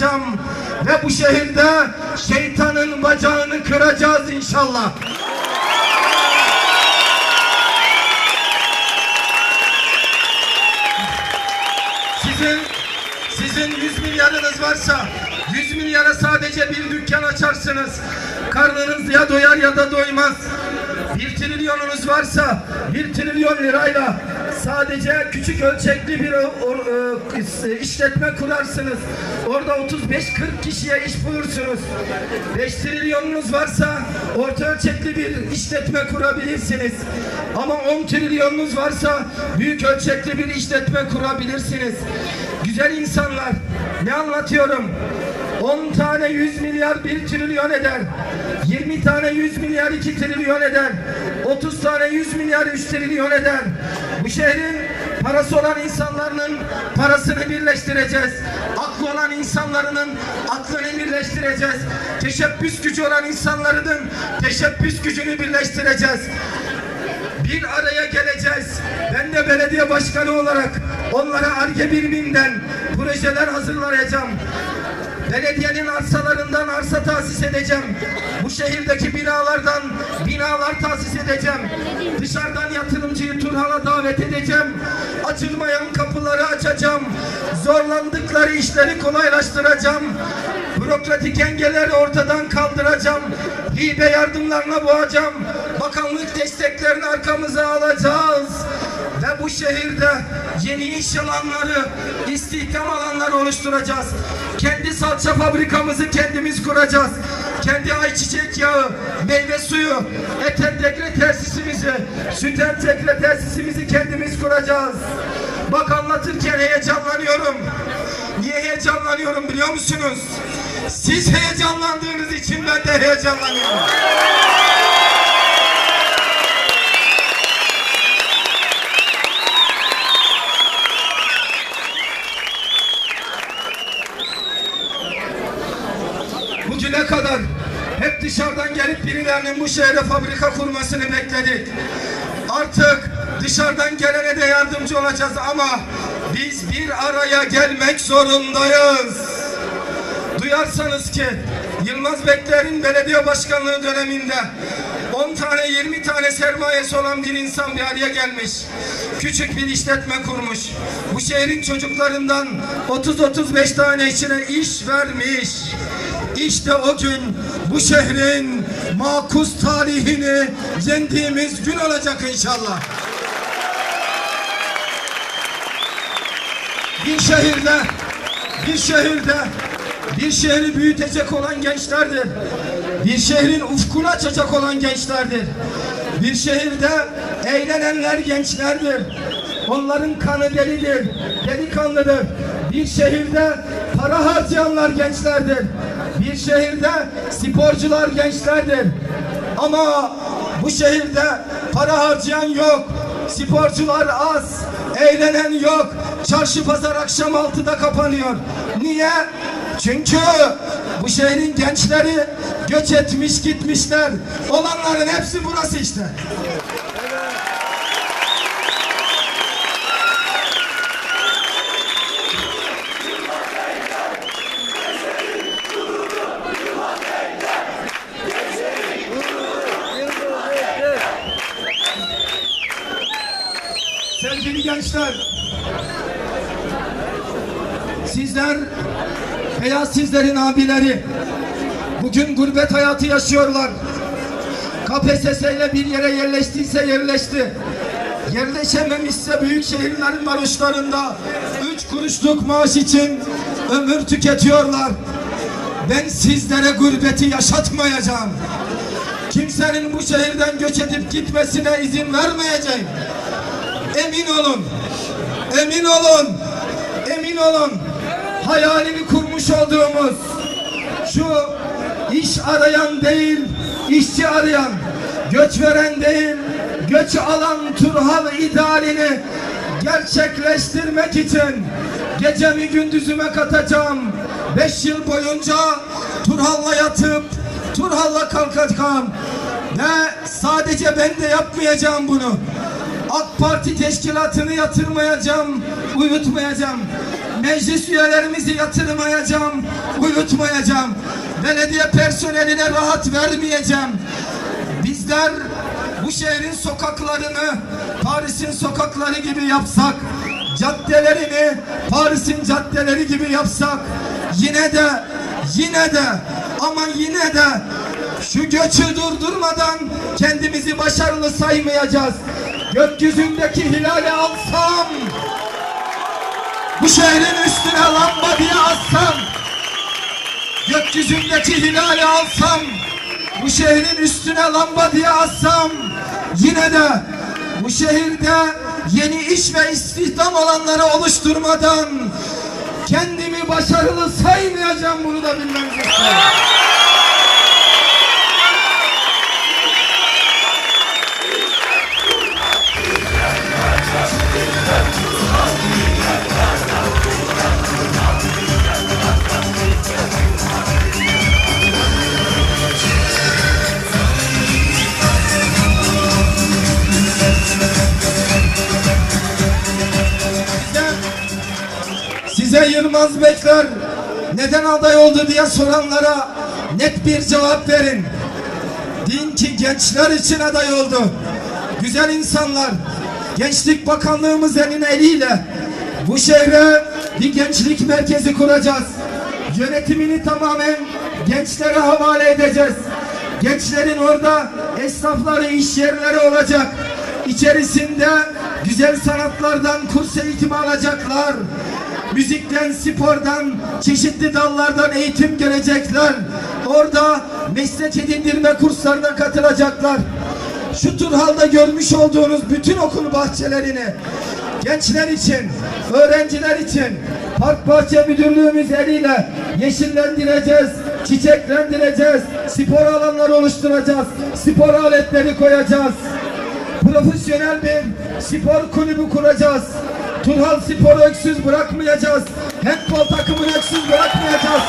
yapacağım. Ve bu şehirde şeytanın bacağını kıracağız inşallah. Sizin sizin 100 milyarınız varsa 100 milyara sadece bir dükkan açarsınız. Karnınız ya doyar ya da doymaz. Bir trilyonunuz varsa bir trilyon lirayla sadece küçük ölçekli bir o- e, işletme kurarsınız. Orada 35-40 kişiye iş bulursunuz. 5 trilyonunuz varsa orta ölçekli bir işletme kurabilirsiniz. Ama 10 trilyonunuz varsa büyük ölçekli bir işletme kurabilirsiniz. Güzel insanlar ne anlatıyorum? 10 tane 100 milyar 1 trilyon eder. 20 tane 100 milyar 2 trilyon eder. 30 tane 100 milyar 3 trilyon. Bu şehrin parası olan insanların parasını birleştireceğiz. Aklı olan insanların aklını birleştireceğiz. Teşebbüs gücü olan insanların teşebbüs gücünü birleştireceğiz bir araya geleceğiz. Ben de belediye başkanı olarak onlara ARGE biriminden projeler hazırlayacağım. Belediyenin arsalarından arsa tahsis edeceğim. Bu şehirdeki binalardan binalar tahsis edeceğim. Dışarıdan yatırımcıyı Turhal'a davet edeceğim. Açılmayan kapıları açacağım. Zorlandıkları işleri kolaylaştıracağım. Bürokratik engelleri ortadan kaldıracağım. Hibe yardımlarına boğacağım. Bakanlık desteklerini arkamıza alacağız. Ve bu şehirde yeni iş alanları, istihdam alanları oluşturacağız. Kendi salça fabrikamızı kendimiz kuracağız. Kendi ayçiçek yağı, meyve suyu, et entegre tesisimizi, süt entegre tesisimizi kendimiz kuracağız. Bak anlatırken heyecanlanıyorum. Niye heyecanlanıyorum biliyor musunuz? Siz heyecanlandığınız için ben de heyecanlanıyorum. Dışarıdan gelip birilerinin bu şehre fabrika kurmasını bekledik. Artık dışarıdan gelene de yardımcı olacağız ama biz bir araya gelmek zorundayız. Duyarsanız ki Yılmaz Bekler'in belediye başkanlığı döneminde 10 tane 20 tane sermayesi olan bir insan bir araya gelmiş. Küçük bir işletme kurmuş. Bu şehrin çocuklarından 30-35 tane içine iş vermiş. İşte o gün bu şehrin makus tarihini yendiğimiz gün olacak inşallah. Bir şehirde, bir şehirde, bir şehri büyütecek olan gençlerdir. Bir şehrin ufkunu açacak olan gençlerdir. Bir şehirde eğlenenler gençlerdir. Onların kanı delidir, delikanlıdır. Bir şehirde para harcayanlar gençlerdir. Bir şehirde sporcular gençlerdir. Ama bu şehirde para harcayan yok. Sporcular az. Eğlenen yok. Çarşı pazar akşam altıda kapanıyor. Niye? Çünkü bu şehrin gençleri göç etmiş gitmişler. Olanların hepsi burası işte. Veya sizlerin abileri bugün gurbet hayatı yaşıyorlar. KPSS ile bir yere yerleştiyse yerleşti. Yerleşememişse büyük şehirlerin varoşlarında üç kuruşluk maaş için ömür tüketiyorlar. Ben sizlere gurbeti yaşatmayacağım. Kimsenin bu şehirden göç edip gitmesine izin vermeyeceğim. Emin olun. Emin olun. Emin olun. Hayalini kurmuş olduğumuz şu iş arayan değil, işçi arayan, göç veren değil, göç alan Turhal idealini gerçekleştirmek için gecemi gündüzüme katacağım. Beş yıl boyunca Turhal'la yatıp Turhal'la kalkacağım. Ve sadece ben de yapmayacağım bunu. AK Parti teşkilatını yatırmayacağım, uyutmayacağım. Meclis üyelerimizi yatırmayacağım, unutmayacağım. Belediye personeline rahat vermeyeceğim. Bizler bu şehrin sokaklarını Paris'in sokakları gibi yapsak, caddelerini Paris'in caddeleri gibi yapsak, yine de, yine de, ama yine de şu göçü durdurmadan kendimizi başarılı saymayacağız. Gökyüzündeki hilali alsam, bu şehrin üstüne lamba diye assam, gökyüzündeki hilali alsam, bu şehrin üstüne lamba diye assam, yine de bu şehirde yeni iş ve istihdam alanları oluşturmadan kendimi başarılı saymayacağım bunu da bilmenizi istiyorum. Size Yılmaz Bekler neden aday oldu diye soranlara net bir cevap verin. Deyin ki gençler için aday oldu. Güzel insanlar, Gençlik Bakanlığımız elin eliyle bu şehre bir gençlik merkezi kuracağız. Yönetimini tamamen gençlere havale edeceğiz. Gençlerin orada esnafları, iş yerleri olacak. İçerisinde güzel sanatlardan kurs eğitimi alacaklar. Müzikten, spordan, çeşitli dallardan eğitim görecekler. Orada meslek edindirme kurslarına katılacaklar. Şu Turhal'da görmüş olduğunuz bütün okul bahçelerini gençler için, öğrenciler için Park Bahçe Müdürlüğümüz eliyle yeşillendireceğiz, çiçeklendireceğiz, spor alanları oluşturacağız, spor aletleri koyacağız profesyonel bir spor kulübü kuracağız. Turhal Spor'u öksüz bırakmayacağız. Handball takımını öksüz bırakmayacağız.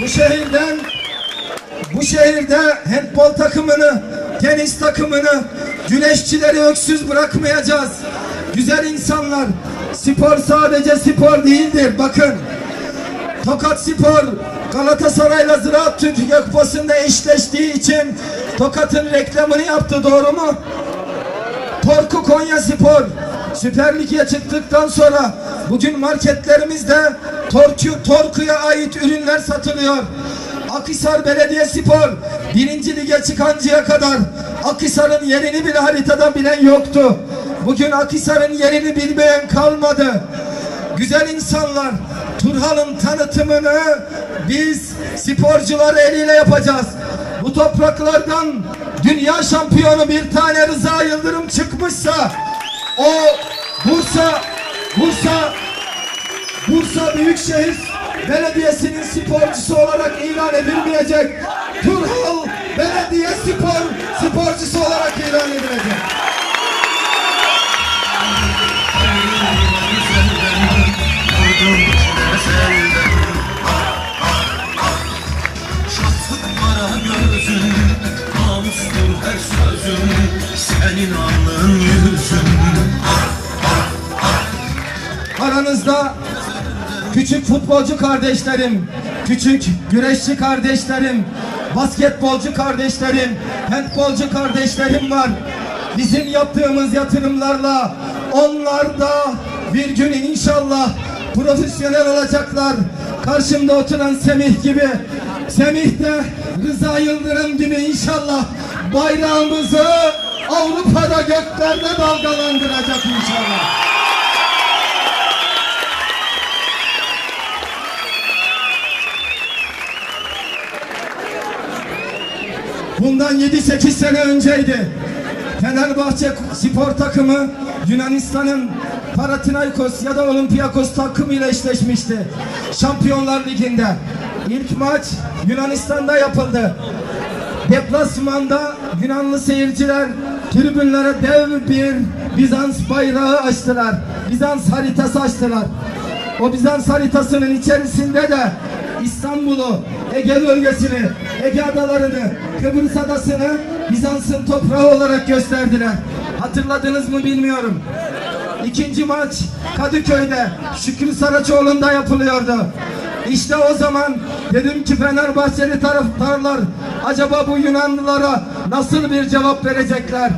Bu şehirden bu şehirde handball takımını, tenis takımını, güneşçileri öksüz bırakmayacağız. Güzel insanlar, spor sadece spor değildir. Bakın, Tokat Spor Galatasaray'la Ziraat Türkiye Kupası'nda eşleştiği için Tokat'ın reklamını yaptı doğru mu? Torku Konya Spor Süper Lig'e çıktıktan sonra bugün marketlerimizde Torku, Torku'ya ait ürünler satılıyor. Akhisar Belediye Spor birinci lige çıkancaya kadar Akhisar'ın yerini bile haritada bilen yoktu. Bugün Akhisar'ın yerini bilmeyen kalmadı. Güzel insanlar Turhal'ın tanıtımını biz sporcular eliyle yapacağız. Bu topraklardan dünya şampiyonu bir tane Rıza Yıldırım çıkmışsa o Bursa Bursa Bursa Büyükşehir Belediyesi'nin sporcusu olarak ilan edilmeyecek. Turhal Belediye Spor sporcusu olarak ilan edilecek. Küçük futbolcu kardeşlerim, küçük güreşçi kardeşlerim, basketbolcu kardeşlerim, handbolcu kardeşlerim var. Bizim yaptığımız yatırımlarla onlar da bir gün inşallah profesyonel olacaklar. Karşımda oturan Semih gibi, Semih de Rıza Yıldırım gibi inşallah bayrağımızı Avrupa'da göklerde dalgalandıracak inşallah. Bundan 7-8 sene önceydi. Fenerbahçe spor takımı Yunanistan'ın Panathinaikos ya da Olympiakos takımıyla eşleşmişti. Şampiyonlar Ligi'nde. İlk maç Yunanistan'da yapıldı. Deplasmanda Yunanlı seyirciler tribünlere dev bir Bizans bayrağı açtılar. Bizans haritası açtılar. O Bizans haritasının içerisinde de İstanbul'u, Ege bölgesini, Ege adalarını, Kıbrıs adasını Bizans'ın toprağı olarak gösterdiler. Hatırladınız mı bilmiyorum. İkinci maç Kadıköy'de Şükrü Saraçoğlu'nda yapılıyordu. İşte o zaman dedim ki Fenerbahçeli taraftarlar acaba bu Yunanlılara nasıl bir cevap verecekler?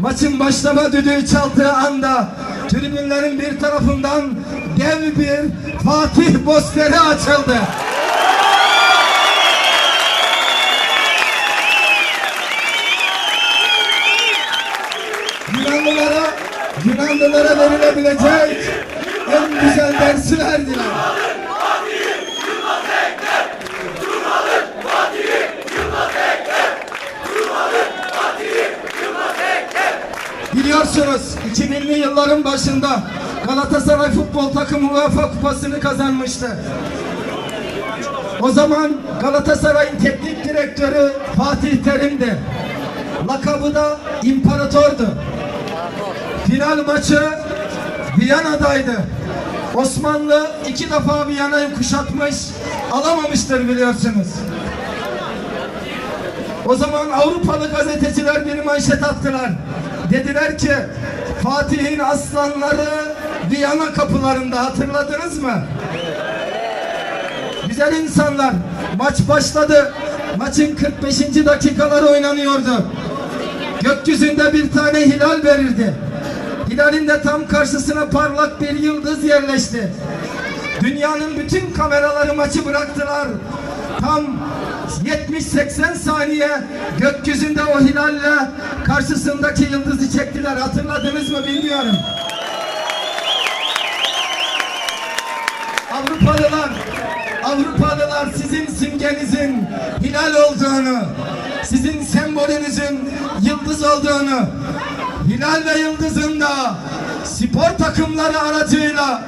Maçın başlama düdüğü çaldığı anda tribünlerin bir tarafından dev bir Fatih Bosteri açıldı. Yunanlılara verilebilecek en güzel dersi verdiler. Biliyorsunuz 2000'li yılların başında Galatasaray futbol takımı UEFA kupasını kazanmıştı. O zaman Galatasaray'ın teknik direktörü Fatih Terim'di. Lakabı da İmparator'du. Final maçı Viyana'daydı. Osmanlı iki defa Viyana'yı kuşatmış, alamamıştır biliyorsunuz. O zaman Avrupalı gazeteciler bir manşet attılar. Dediler ki Fatih'in aslanları Viyana kapılarında hatırladınız mı? Güzel insanlar maç başladı. Maçın 45. dakikaları oynanıyordu. Gökyüzünde bir tane hilal verirdi. Hilalin de tam karşısına parlak bir yıldız yerleşti. Dünyanın bütün kameraları maçı bıraktılar. Tam 70-80 saniye gökyüzünde o hilalle karşısındaki yıldızı çektiler. Hatırladınız mı bilmiyorum. Avrupalılar, Avrupalılar sizin simgenizin hilal olduğunu, sizin sembolünüzün yıldız olduğunu, hilal ve yıldızın spor takımları aracıyla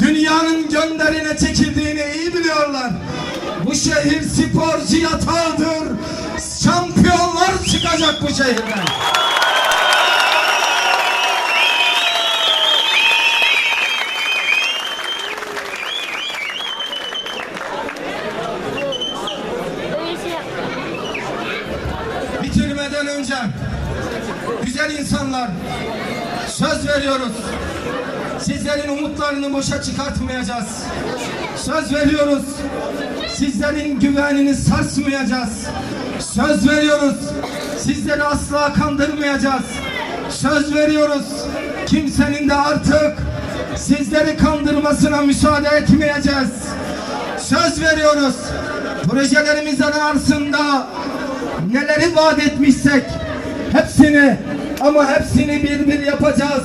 dünyanın gönderine çekildiğini iyi biliyorlar. Bu şehir sporcu yatağıdır. Şampiyonlar çıkacak bu şehirden. bitirmeden önce güzel insanlar söz veriyoruz. Sizlerin umutlarını boşa çıkartmayacağız. Söz veriyoruz. Sizlerin güvenini sarsmayacağız. Söz veriyoruz. Sizleri asla kandırmayacağız. Söz veriyoruz. Kimsenin de artık sizleri kandırmasına müsaade etmeyeceğiz. Söz veriyoruz. Projelerimizin arasında neleri vaat etmişsek hepsini ama hepsini bir bir yapacağız.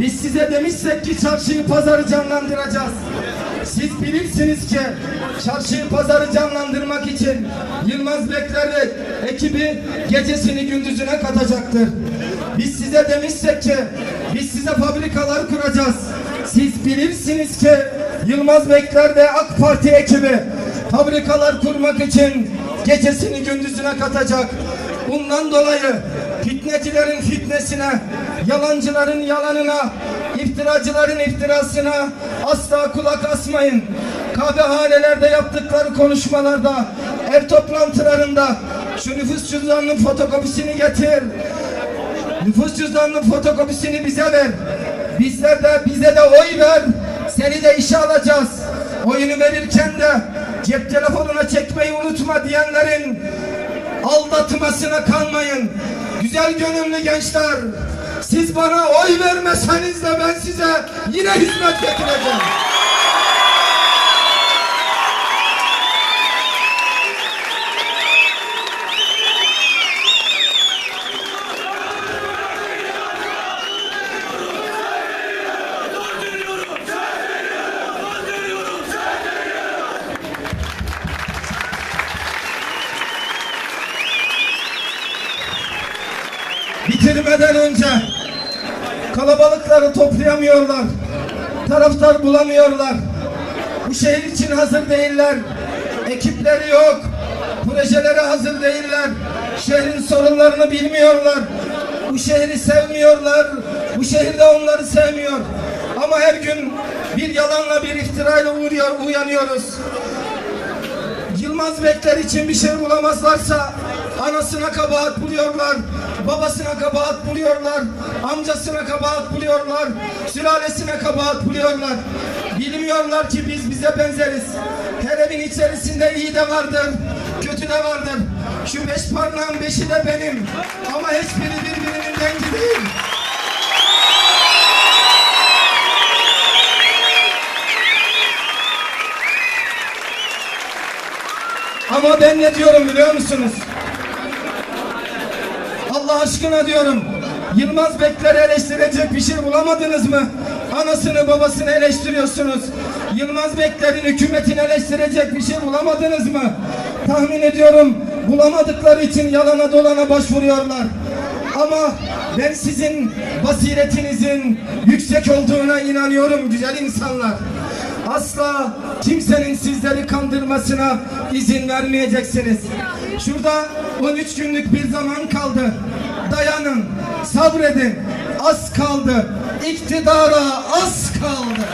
Biz size demişsek ki çarşıyı pazarı canlandıracağız. Siz bilirsiniz ki çarşıyı pazarı canlandırmak için Yılmaz Bekler'le ekibi gecesini gündüzüne katacaktır. Biz size demişsek ki biz size fabrikalar kuracağız. Siz bilirsiniz ki Yılmaz Bekler ve AK Parti ekibi fabrikalar kurmak için gecesini gündüzüne katacak. Bundan dolayı fitnecilerin fitnesine, yalancıların yalanına, iftiracıların iftirasına asla kulak asmayın. Kahvehanelerde yaptıkları konuşmalarda, ev toplantılarında şu nüfus cüzdanının fotokopisini getir. Nüfus cüzdanının fotokopisini bize ver. Bizler de bize de oy ver. Seni de işe alacağız. Oyunu verirken de cep telefonuna çekmeyi unutma diyenlerin aldatmasına kalmayın. Güzel gönüllü gençler. Siz bana oy vermeseniz de ben size yine hizmet getireceğim. Toplayamıyorlar. Taraftar bulamıyorlar. Bu şehir için hazır değiller. Ekipleri yok. Projeleri hazır değiller. Şehrin sorunlarını bilmiyorlar. Bu şehri sevmiyorlar. Bu şehirde onları sevmiyor. Ama her gün bir yalanla bir iftirayla uğruyor, uyanıyoruz. Yılmaz Bekler için bir şey bulamazlarsa Anasına kabahat buluyorlar, babasına kabahat buluyorlar, amcasına kabahat buluyorlar, sülalesine kabahat buluyorlar. Bilmiyorlar ki biz bize benzeriz. Her evin içerisinde iyi de vardır, kötü de vardır. Şu beş parmağın beşi de benim. Ama hiçbiri birbirinin dengi değil. Ama ben ne diyorum biliyor musunuz? Allah aşkına diyorum. Yılmaz Bekler'i eleştirecek bir şey bulamadınız mı? Anasını babasını eleştiriyorsunuz. Yılmaz Bekler'in hükümetini eleştirecek bir şey bulamadınız mı? Tahmin ediyorum bulamadıkları için yalana dolana başvuruyorlar. Ama ben sizin basiretinizin yüksek olduğuna inanıyorum güzel insanlar. Asla kimsenin sizleri kandırmasına izin vermeyeceksiniz. Şurada 13 günlük bir zaman kaldı. Dayanın, sabredin. Az kaldı. İktidara az kaldı.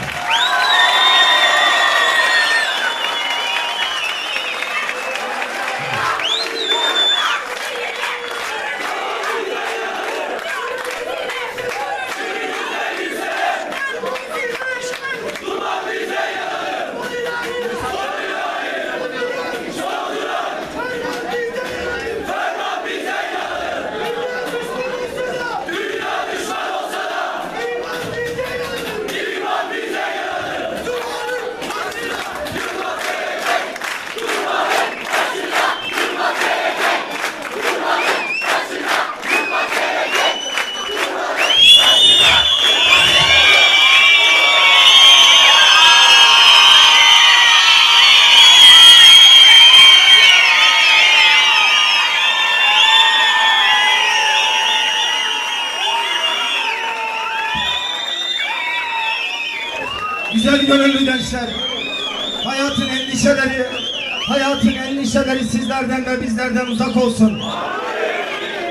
Olsun.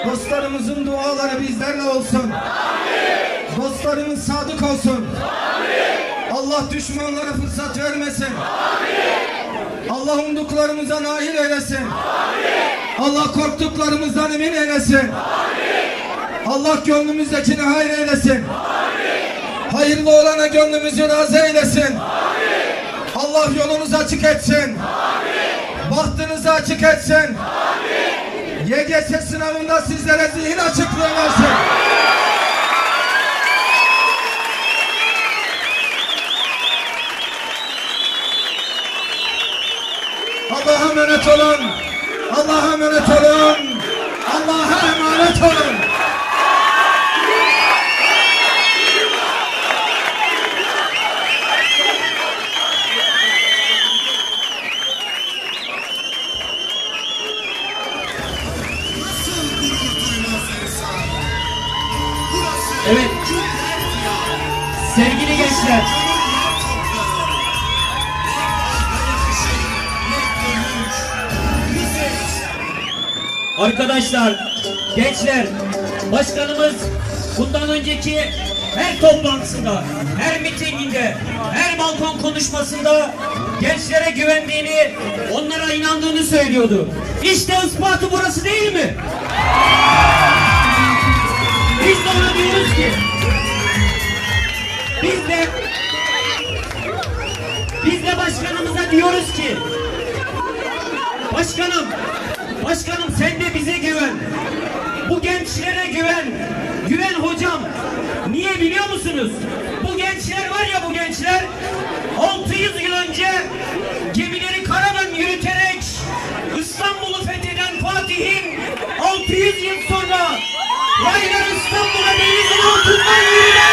Dostlarımızın duaları bizlerle olsun. Dostlarımız sadık olsun. Allah düşmanlara fırsat vermesin. Allah umduklarımıza nail eylesin. Allah korktuklarımızdan emin eylesin. Allah gönlümüzdekini hayır eylesin. Hayırlı olana gönlümüzü razı eylesin. Allah yolunuzu açık etsin. Bahtınızı açık etsin. YGS sınavında sizlere zihin açıklığı versin. Allah'a emanet olun. Allah'a emanet olun. Allah'a emanet olun. Arkadaşlar, gençler, başkanımız bundan önceki her toplantısında, her mitinginde, her balkon konuşmasında gençlere güvendiğini, onlara inandığını söylüyordu. İşte ispatı burası değil mi? Biz de ona diyoruz ki, biz de biz de başkanımıza diyoruz ki Başkanım, başkanım sen de bize güven. Bu gençlere güven. Güven hocam. Niye biliyor musunuz? Bu gençler var ya bu gençler 600 yıl önce gemileri karadan yürüterek İstanbul'u fetheden Fatih'in 600 yıl sonra rayları İstanbul'a denizin altından yürütüyor.